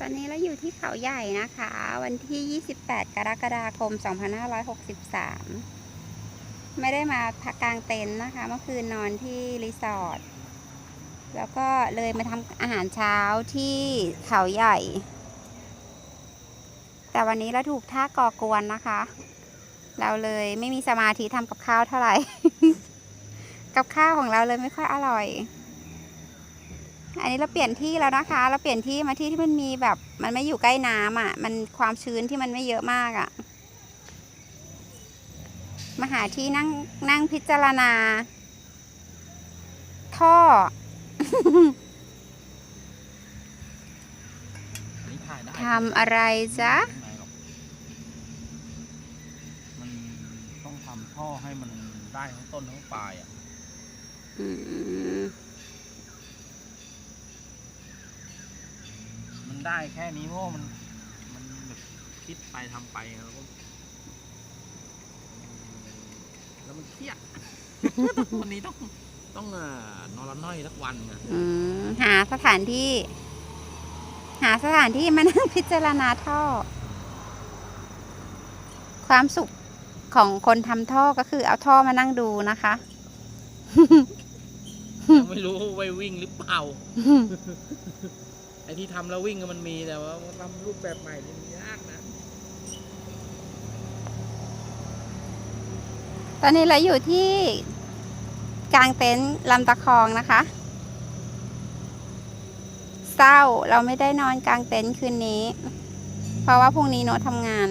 ตอนนี้เราอยู่ที่เขาใหญ่นะคะ วันที่ 28 กรกฎาคม 2563 ไม่ได้มาพักกลางเต็นท์นะคะ เมื่อคืนนอนที่รีสอร์ท แล้วก็เลยมาทำอาหารเช้าที่เขาใหญ่ แต่วันนี้เราถูกท่าก่อกวนนะคะ เราเลยไม่มีสมาธิทำกับข้าวเท่าไหร่ กับข้าวของเราเลยไม่ค่อยอร่อย อันนี้เราเปลี่ยนที่แล้วนะคะ เราเปลี่ยนที่มาที่ที่มันมีแบบมันไม่อยู่ใกล้น้ำอะ มันความชื้นที่มันไม่เยอะมากอะ มาหาที่นั่งนั่งพิจารณา ท่ออันนี้ถ่ายได้ทำอะไรจ๊ะไม่หรอกมันต้องทำท่อให้มันได้ทั้งต้นทั้งปลายอะ อืม มัน ได้แค่นี้เพราะว่ามันมันแบบคิดไปทำไปแล้วก็แล้วมันเครียดวันนี้ต้องต้องเอ่อนอนละน้อยสักวันนะอืมหาสถานที่ หาสถานที่มานั่งพิจารณาท่อ ความสุขของคนทำท่อก็คือเอาท่อมานั่งดูนะคะยังไม่รู้ว่าวิ่งหรือเปล่า ไอ้ที่ทำแล้ววิ่งก็มันมีแต่ว่าทำรูปแบบใหม่นี่มันยากนะ ตอนนี้เราอยู่ที่กลางเต็นท์ลำตะคองนะคะ เศร้าเราไม่ได้นอนกลางเต็นท์คืนนี้ เพราะว่าพรุ่งนี้โน้ตทำงาน